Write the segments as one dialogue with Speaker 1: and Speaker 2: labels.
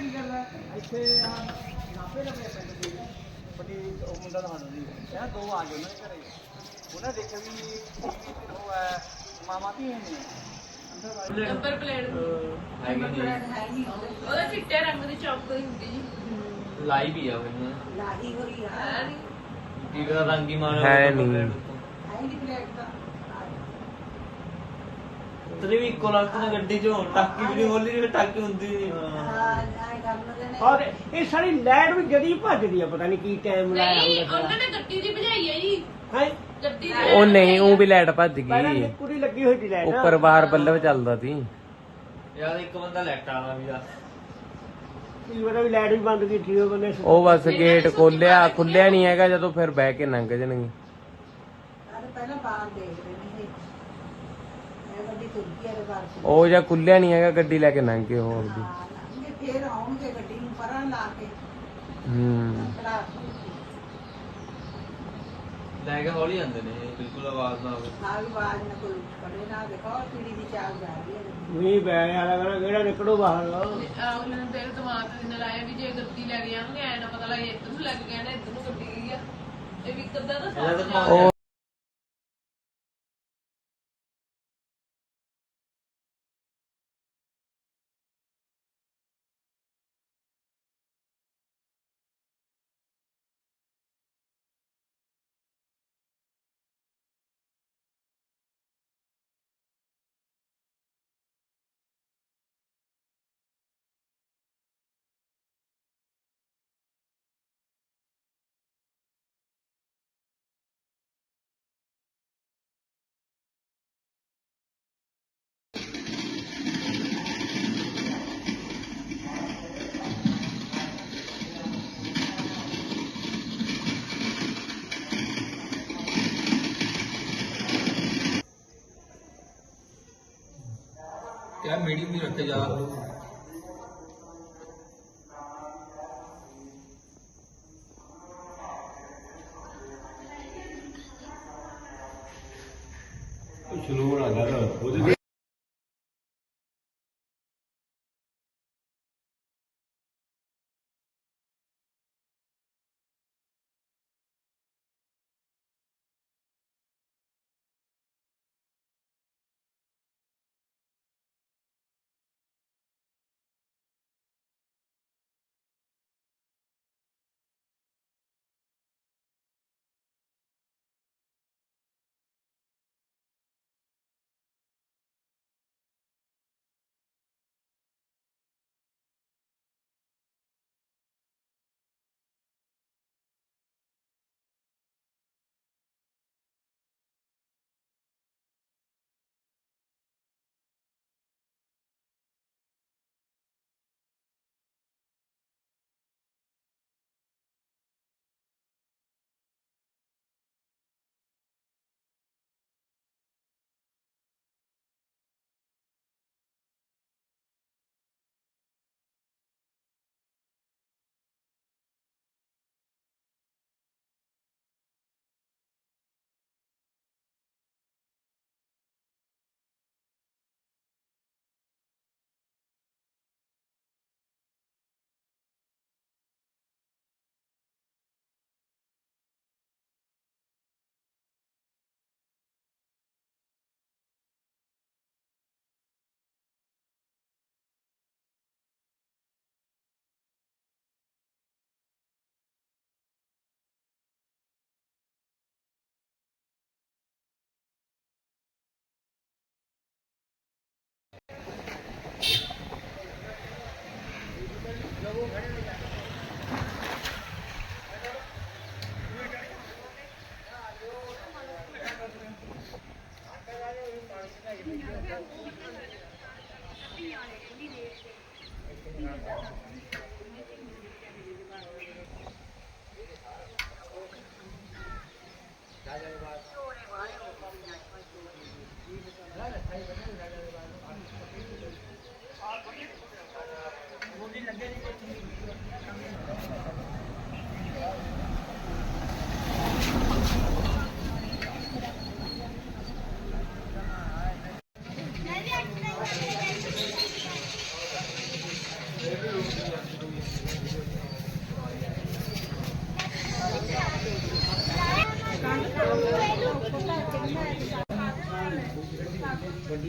Speaker 1: ਕੀ ਕਰਦਾ? ਇੱਥੇ ਆ ਨਾਪੇ ਨਾ ਪਿੰਡ ਦੇ। ਬੜੀ ਉਹ ਮੁੰਡਾ ਦਾ। ਨਹੀਂ ਇਹ ਦੋ ਆ ਗਏ ਉਹਨਾਂ ਦੇ ਘਰੇ। ਉਹਨਾਂ ਦੇਖਿਆ ਵੀ ਟੀਵੀ ਤੇ ਉਹ ਹੈ ਮਾਮਾ ਧੀ ਨੇ। ਅੰਦਰ ਵਾਲੇ
Speaker 2: ਨੰਬਰ ਪਲੇਟ ਉਹਦਾ ਚਿੱਟੇ ਰੰਗ ਦੀ ਚੌਕਰੀ ਹੁੰਦੀ ਜੀ।
Speaker 3: ਲਾਈ ਵੀ ਆ ਮੈਨੂੰ
Speaker 4: ਲਾਹੀ ਹੋਈ ਆ।
Speaker 2: ਹੈ ਨੀ
Speaker 3: ਕੀ ਦਾ ਰੰਗ ਹੀ ਮਾਰਿਆ
Speaker 5: ਹੈ ਨੀ।
Speaker 4: ਆਈ ਦੀ ਪਲੇਟ ਦਾ
Speaker 3: ਤੇਰੇ ਵੀ ਇੱਕੋ ਨਾ ਗੱਡੀ ਚੋਂ ਟਾਕੀ ਵੀ ਨਹੀਂ ਹੋਲੀ ਨਹੀਂ ਟਾਕੀ ਹੁੰਦੀ ਨਹੀਂ
Speaker 4: ਨੇ
Speaker 1: ਔਰ ਇਹ ਸਾਰੀ ਲਾਈਟ ਵੀ ਜਦੀ ਭੱਜਦੀ ਆ ਪਤਾ ਨਹੀਂ ਕੀ ਟਾਈਮ ਲਾਇਆ
Speaker 2: ਨਹੀਂ ਉਹਨਾਂ ਨੇ ਗੱਡੀ ਦੀ ਭਜਾਈ ਹੈ ਜੀ।
Speaker 1: ਹੈ?
Speaker 2: ਗੱਡੀ ਦੀ
Speaker 5: ਉਹ ਨਹੀਂ ਉਹ ਵੀ ਲਾਈਟ ਭੱਜ
Speaker 1: ਪਹਿਲਾਂ
Speaker 5: ਗਈ
Speaker 1: ਦੀ ਲੱਗੀ ਹੋਈ ਸੀ ਲਾਈਟ
Speaker 5: ਉੱਪਰ ਬਾਹਰ ਬੱਲਬ ਚੱਲਦਾ ਸੀ।
Speaker 3: ਯਾਰ ਇੱਕ ਬੰਦਾ ਲੈਟ ਵਾਲਾ ਵੀ ਆ।
Speaker 1: ਕੀ ਪਤਾ ਵੀ ਲਾਈਟ ਵੀ ਬੰਦ ਕੀਤੀ ਬੰਦੇ
Speaker 5: ਉਹ ਬਸ ਗੇਟ ਖੋਲਿਆ ਖੁੱਲਿਆ ਨਹੀਂ ਹੈਗਾ ਜਦੋਂ ਫਿਰ ਬਹਿ ਕੇ ਲੰਘ ਜਾਣਗੇ।
Speaker 4: ਪਹਿਲਾਂ ਬਾਹਰ ਦੇਖਦੇ ਇਹ ਗੱਡੀ ਤੁਰਕੀ ਆ ਬਾਹਰ
Speaker 5: ਉਹ ਜਾਂ ਖੁੱਲਿਆ ਨਹੀਂ ਹੈਗਾ ਗੱਡੀ ਲੈ ਕੇ ਲੰਘ ਗਏ ਹੋਰ ਦੀ
Speaker 4: ਹਾਂ ਲੰਘੇ ਫੇਰ ਆਉਣਗੇ ਗੱਡੀ ਨੂੰ ਪਰਾਂ ਲਾ ਕੇ।
Speaker 5: ਹੂੰ।
Speaker 4: ਖੜਾ
Speaker 3: ਲੈ ਕੇ ਹੌਲੀ ਜਾਂਦੇ ਨੇ ਬਿਲਕੁਲ ਆਵਾਜ਼ ਨਾ ਆਵੇ।
Speaker 4: ਨਾ ਵੀ ਬਾਜ ਨਾ ਕੋਈ ਕੜੇ ਨਾ ਦੇਖੋ ਚਿੜੀ ਦੀ ਚਾਲ ਜਾ ਰਹੀ ਹੈ?
Speaker 1: ਨਹੀਂ ਬੈ ਯਾਰ ਅਗਰ ਕਿਹੜਾ ਨਿਕਲੋ ਬਾਹਰ?
Speaker 2: ਅਗਲੇ ਨੇ ਤੇਰੇ ਦਿਮਾਗ ਤੇ ਦਿਨ ਲਾਇਆ ਵੀ ਜੇ ਗੱਡੀ ਲੈ ਕੇ ਜਾਣਗੇ ਐ ਨਾ ਪਤਾ ਲੱਗੇ ਇੱਧਰ ਨੂੰ ਲੱਗ ਗਿਆ ਨਾ ਇੱਧਰ ਨੂੰ ਗੱਡੀ ਗਈ ਆ। ਇਹ ਵੀ ਕਦਾ ਦਾ
Speaker 5: ਉਹ
Speaker 3: ਕਿਆ ਮੀਡੀਅਮ ਨਹੀਂ ਰੱਖੇ ਜ਼ਿਆਦਾ
Speaker 6: ਸਲੋ ਨਾ ਕਰ ਉਹਦੇ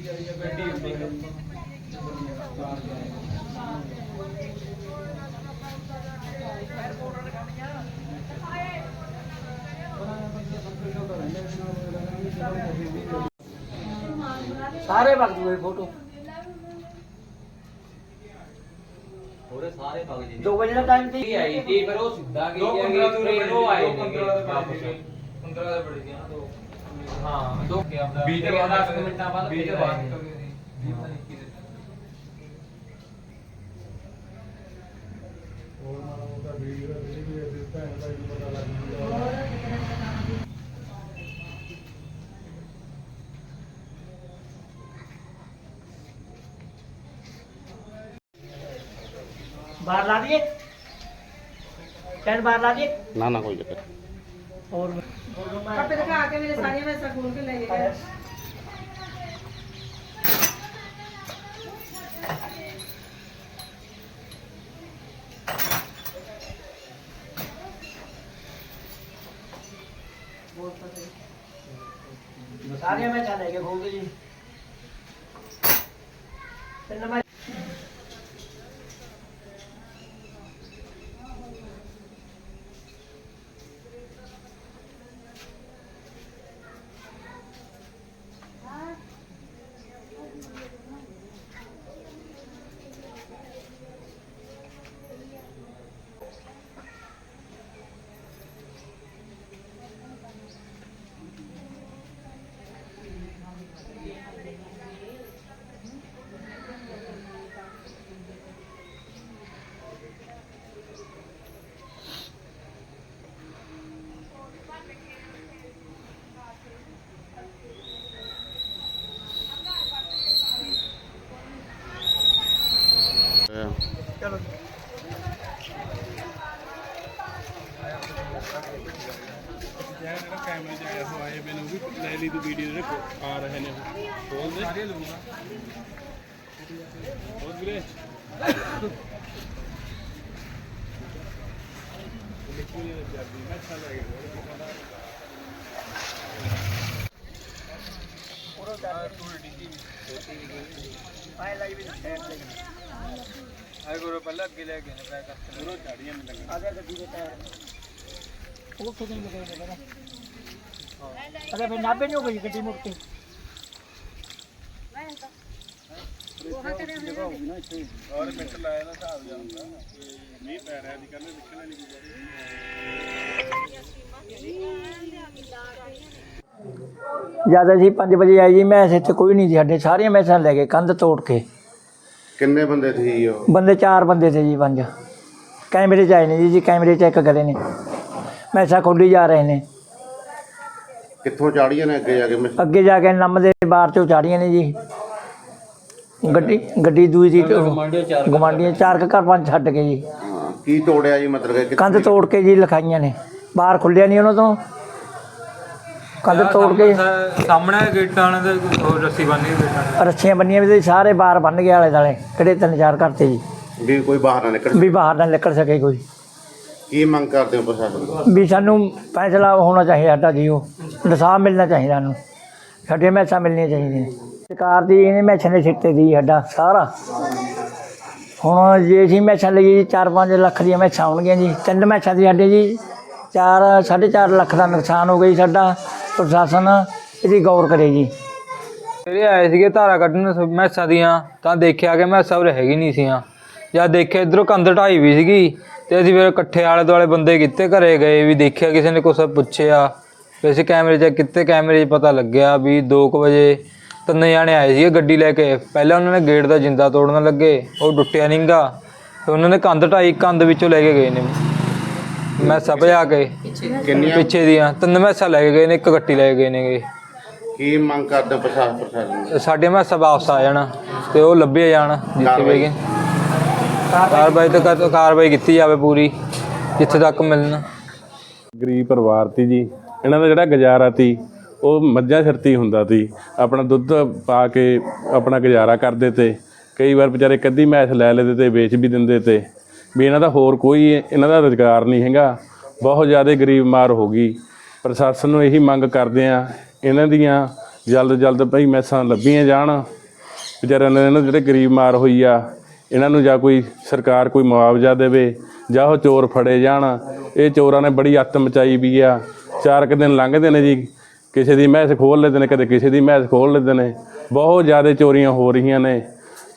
Speaker 6: Gracias.
Speaker 7: ਸਾਰੇ ਵਗ ਜੂਏ ਫੋਟੋ
Speaker 3: ਉਹਦੇ ਸਾਰੇ ਪਗ ਜੀ
Speaker 7: 2 ਵਜੇ ਦਾ ਟਾਈਮ ਤੇ
Speaker 3: ਕੀ ਆਈ ਜੀ ਪਰ ਉਹ ਸਿੱਧਾ ਗਈ
Speaker 8: ਦੋ
Speaker 3: ਹੈ
Speaker 8: ਪੰਦਰਾਂ ਤੋਂ
Speaker 3: ਕਿ ਉਹ ਆਏ ਨੇ
Speaker 8: 15 ਦੇ
Speaker 3: ਵਾਪਸ।
Speaker 8: ਪੰਦਰਾਂ ਦੇ ਬੜੇ ਗਿਆ ਦੋ
Speaker 3: ਹਾਂ ਦੋ
Speaker 8: ਕਿ ਆਪਦਾ
Speaker 3: ਵੀਹ ਤੇ ਬਾਅਦ 10 ਮਿੰਟਾਂ ਬਾਅਦ
Speaker 8: ਵੀਹ
Speaker 3: ਫਿਰ
Speaker 8: ਤੇ ਬਾਅਦ
Speaker 3: ਆਏ ਨੇ।
Speaker 8: ਨਿਕਲ ਗਏ ਸੀ ਵੀਹ ਪਤਾ ਨਹੀਂ ਕਿਹਦੇ
Speaker 7: ਬਾਹਰ ਲਾ ਦਈਏ ਟੈਨ ਬਾਹਰ ਲਾ ਦਈਏ
Speaker 5: ਨਾ ਨਾ ਕੋਈ ਚੱਕਰ
Speaker 7: ਹੋਰ
Speaker 4: ਕੱਪੜੇ ਦਿਖਾ ਕੇ ਮੇਰੇ ਸਾਰੀਆਂ ਮੈਸਾਂ ਖੋਲ ਕੇ ਲੈ ਗਏ
Speaker 7: ਸਾਰੀਆਂ ਮੈਂ ਚੱਲ ਕੇ ਖੋਲ ਦੇ
Speaker 9: ਜਿਹੜਾ ਕੈਮਰੇ 'ਚ ਆਇਆ ਹੋ ਆਏ ਮੈਨੂੰ ਵੀ ਲੈ ਲਈ ਤੂੰ ਵੀਡੀਓ ਜਿਹੜੇ ਆ ਰਹੇ ਨੇ ਖੋਲ ਦੇ ਸਾਰੇ ਲੂਗਾ ਹੋਰ ਵੀਰੇ
Speaker 7: ਆਏ
Speaker 8: ਗੁਰੂ ਪਹਿਲਾਂ ਅੱਗੇ ਲੈ ਗਏ ਨੇ ਪੈਕ ਕਰਕੇ
Speaker 9: ਦੂਰੋਂ ਝਾੜੀਆਂ ਨੇ ਲੱਗਣ
Speaker 7: ਆ ਗਿਆ ਗੱਡੀ ਦੇ ਟਾਇਰ। ਉਹ ਕਿਤੇ ਨਹੀਂ ਗਏ ਨੇ ਅਰੇ ਫਿਰ ਨਾਭੇ ਨਹੀਂ ਹੋ ਗਈ ਗੱਡੀ ਮੁੜ ਕੇ
Speaker 9: ਔਰ ਮਿੰਟ ਲਾਇਆ ਨਾ ਹਿਸਾਬ ਜਾ ਹੁੰਦਾ ਮੀਂਹ ਪੈ ਰਿਹਾ ਦੀ ਕਹਿੰਦੇ ਨਿਕਲਣਾ ਨਹੀਂ ਕੋਈ
Speaker 7: ਜ਼ਿਆਦਾ ਜੀ 5 ਵਜੇ ਆਈ ਜੀ ਮੈਂ ਇੱਥੇ ਕੋਈ ਨਹੀਂ ਸੀ ਸਾਡੇ ਸਾਰੀਆਂ ਮੈਸਾਂ ਲੈ ਗਏ ਕੰਧ ਤੋੜ ਕੇ।
Speaker 9: ਕਿੰਨੇ ਬੰਦੇ ਸੀ ਉਹ?
Speaker 7: ਬੰਦੇ ਚਾਰ ਬੰਦੇ ਸੀ ਜੀ ਪੰਜ। ਕੈਮਰੇ 'ਚ ਆਏ ਨੇ ਜੀ ਜੀ ਕੈਮਰੇ ਚੈੱਕ ਕਰੇ ਨੇ ਮੈਸਾਂ ਖੋਲੀ ਜਾ ਰਹੇ ਨੇ।
Speaker 9: ਕਿੱਥੋਂ ਚਾੜੀਆਂ ਨੇ ਅੱਗੇ ਜਾ ਕੇ?
Speaker 7: ਅੱਗੇ ਜਾ ਕੇ ਨੰਮ ਦੇ ਬਾਰ ਚੋਂ ਚਾੜੀਆਂ ਨੇ ਜੀ। ਗੱਡੀ ਗੱਡੀ ਦੂਈ ਦੀ ਗਵਾਂਡੀਆਂ ਚਾਰ ਕੁ ਘਰ ਪੰਜ ਛੱਡ ਕੇ ਜੀ।
Speaker 9: ਹਾਂ, ਕੀ ਤੋੜਿਆ ਜੀ ਮਤਲਬ ਕਿ
Speaker 7: ਕੰਧ ਤੋੜ ਕੇ ਜੀ ਲਿਖਾਈਆਂ ਨੇ। ਬਾਹਰ ਖੁੱਲਿਆ ਨਹੀਂ ਉਹਨਾਂ ਤੋਂ। ਕੰਧ ਤੋੜ ਕੇ
Speaker 8: ਸਾਹਮਣੇ ਗੇਟਾਂ ਉਹ ਰੱਸੀ ਬੰਨੀ ਗੇਟਾਂ ਨੇ
Speaker 7: ਰੱਛੀਆਂ ਬੰਨੀਆਂ ਵੀ ਤੇ ਸਾਰੇ ਬਾਹਰ ਬੰਨ ਗਏ ਆਲੇ ਦਾਲੇ ਕਿਹੜੇ ਤਿੰਨ ਚਾਰ ਘਰ ਤੇ ਜੀ।
Speaker 9: ਵੀ ਕੋਈ ਬਾਹਰ ਨਾ ਨਿਕਲ
Speaker 7: ਵੀ ਬਾਹਰ ਨਾ ਨਿਕਲ ਸਕੇ ਕੋਈ।
Speaker 9: ਕੀ ਮੰਗ ਕਰਦੇ ਹੋ ਪ੍ਰਸ਼ਾਸਨ ਤੋਂ?
Speaker 7: ਵੀ ਸਾਨੂੰ ਫੈਸਲਾ ਹੋਣਾ ਚਾਹੀਦਾ ਸਾਡਾ ਜੀ ਉਹ ਇਨਸਾਫ ਮਿਲਣਾ ਚਾਹੀਦਾ ਸਾਨੂੰ। ਸਾਡੀਆਂ ਮੈਸਾਂ ਮਿਲਣੀਆਂ ਚਾਹੀਦੀਆਂ। ਸਰਕਾਰ ਦੀ ਇਹਨੇ ਮੈਸਾਂ ਦੇ ਸਿੱਟੇ ਦੀ ਸਾਡਾ ਸਾਰਾ। ਹੁਣ ਜੇ ਅਸੀਂ ਮੈਸਾਂ ਲਈ 4-5 ਲੱਖ ਦੀਆਂ ਮੈਸਾਂ ਆਉਣਗੀਆਂ ਜੀ। ਤਿੰਨ ਮੈਸਾਂ ਦੀ ਸਾਡੇ ਜੀ 4 4.5 ਲੱਖ ਦਾ ਨੁਕਸਾਨ ਹੋ ਗਿਆ ਜੀ ਸਾਡਾ। ਪ੍ਰਸ਼ਾਸਨ ਇਹਦੀ ਗੌਰ ਕਰੇ ਜੀ।
Speaker 8: ਜਿਹੜੇ ਆਏ ਸੀਗੇ ਧਾਰਾ ਕੱਢਣ ਮੈਸਾਂ ਦੀਆਂ ਤਾਂ ਦੇਖਿਆ ਕਿ ਮੈਸਾਂ ਉਰੇ ਹੈਗੀ ਨਹੀਂ ਸੀਆਂ। ਜਦ ਦੇਖਿਆ ਇਧਰੋਂ ਕੰਧ ਢਾਈ ਵੀ ਸੀਗੀ। ਤੇ ਅਸੀਂ ਫਿਰ ਇਕੱਠੇ ਆਲੇ ਦੁਆਲੇ ਬੰਦੇ ਕਿੱਥੇ ਘਰੇ ਗਏ ਵੀ ਦੇਖਿਆ ਕਿਸੇ ਨੇ ਕੁਛ ਪੁੱਛਿਆ। ਵੀ ਅਸੀਂ ਕੈਮਰੇ ਚੈੱਕ ਕੀਤੇ ਕੈਮਰੇ 'ਚ ਪਤਾ ਲੱਗਿਆ ਵੀ 2 ਵਜੇ ਤਿੰਨ ਜਾਣੇ ਆਏ ਸੀਗੇ ਗੱਡੀ ਲੈ ਕੇ। ਪਹਿਲਾਂ ਉਹਨਾਂ ਨੇ ਗੇਟ ਦਾ ਜਿੰਦਾ ਤੋੜਨ ਲੱਗੇ ਉਹ ਟੁੱਟਿਆ ਨਹੀਂਗਾ ਤੇ ਉਹਨਾਂ ਨੇ ਕੰਧ ਢਾਈ ਕੰਧ ਵਿੱਚੋਂ ਲੈ ਕੇ ਗਏ ਨੇ। ਮੈਸਾਂ ਭਜਾ ਕੇ
Speaker 9: ਕਿੰਨੀਆਂ?
Speaker 8: ਪਿੱਛੇ ਦੀਆਂ। ਤਿੰਨ ਮੈਸਾਂ ਲੈ ਕੇ ਗਏ ਨੇ ਇੱਕ ਗੱਟੀ ਲੈ ਕੇ ਗਏ ਨੇਗੇ।
Speaker 9: ਕੀ ਮੰਗ ਕਰਦੇ ਪ੍ਰਸ਼ਾਸਨ ਪ੍ਰਸ਼ਾਸਨ?
Speaker 8: ਸਾਡੇ ਮੈਸਾਂ ਵਾਪਸ ਆ ਜਾਣ ਤੇ ਉਹ ਲੱਭੇ ਜਾਣ ਜਿੱਥੇ ਵੀ ਗਏ ਕਾਰਵਾਈ ਤੇ ਕਰ- ਕਾਰਵਾਈ ਕੀਤੀ ਜਾਵੇ ਪੂਰੀ, ਜਿੱਥੇ ਤੱਕ ਮਿਲਣਾ।
Speaker 9: ਗਰੀਬ ਪਰਿਵਾਰ ਤੀ ਜੀ। ਇਹਨਾਂ ਦਾ ਜਿਹੜਾ ਗੁਜ਼ਾਰਾ ਤੀ, ਉਹ ਮੱਝਾਂ ਸਿਰ ਹੁੰਦਾ ਤੀ। ਆਪਣਾ ਦੁੱਧ ਪਾ ਕੇ ਆਪਣਾ ਗੁਜ਼ਾਰਾ ਕਰਦੇ ਤੇ, ਕਈ ਵਾਰ ਵਿਚਾਰੇ ਕੱਦੀ ਮੈਸ ਲੈ ਲੈਂਦੇ ਤੇ, ਵੇਚ ਵੀ ਦਿੰਦੇ ਤੇ। ਵੀ ਇਹਨਾਂ ਦਾ ਹੋਰ ਕੋਈ ਇਹਨਾਂ ਦਾ ਰੁਜ਼ਗਾਰ ਨਹੀਂ ਹੈਗਾ। ਬਹੁਤ ਜ਼ਿਆਦਾ ਗਰੀਬ ਮਾਰ ਹੋ ਗਈ। ਪ੍ਰਸ਼ਾਸਨ ਨੂੰ ਇਹੀ ਮੰਗ ਕਰਦੇ ਆ ਇਹਨਾਂ ਦੀਆਂ ਜਲਦ ਜਲਦ ਭਈ ਮੈਸਾਂ ਲੱਭੀਆਂ ਜਾਣ। ਵਿਚਾਰਿਆਂ ਨੇ ਇਹਨਾਂ ਜਿਹੜੇ ਗਰੀਬ ਮਾਰ ਹੋਈ ਆ ਇਹਨਾਂ ਨੂੰ ਜਾਂ ਕੋਈ ਸਰਕਾਰ ਕੋਈ ਮੁਆਵਜ਼ਾ ਦੇਵੇ ਜਾਂ ਉਹ ਚੋਰ ਫੜੇ ਜਾਣ, ਇਹ ਚੋਰਾਂ ਨੇ ਬੜੀ ਅੱਤ ਮਚਾਈ ਵੀ ਆ। ਚਾਰ ਕੁ ਦਿਨ ਲੰਘਦੇ ਨੇ ਜੀ, ਕਿਸੇ ਦੀ ਮਹਿਸ ਖੋਲ ਲੈਂਦੇ ਨੇ, ਕਦੇ ਕਿਸੇ ਦੀ ਮਹਿਸ ਖੋਲ ਲੈਂਦੇ ਨੇ। ਬਹੁਤ ਜ਼ਿਆਦਾ ਚੋਰੀਆਂ ਹੋ ਰਹੀਆਂ ਨੇ।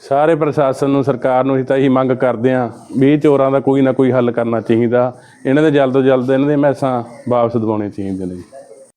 Speaker 9: ਸਾਰੇ ਪ੍ਰਸ਼ਾਸਨ ਨੂੰ, ਸਰਕਾਰ ਨੂੰ ਅਸੀਂ ਤਾਂ ਇਹੀ ਮੰਗ ਕਰਦੇ ਆਂ ਵੀ ਇਹ ਚੋਰਾਂ ਦਾ ਕੋਈ ਨਾ ਕੋਈ ਹੱਲ ਕਰਨਾ ਚਾਹੀਦਾ। ਇਹਨਾਂ ਦੇ ਜਲਦ ਤੋਂ ਜਲਦ ਇਹਨਾਂ ਦੇ ਮਹਿਸਾਂ ਵਾਪਸ ਦਿਵਾਉਣੀਆਂ ਚਾਹੀਦੀਆਂ ਨੇ ਜੀ।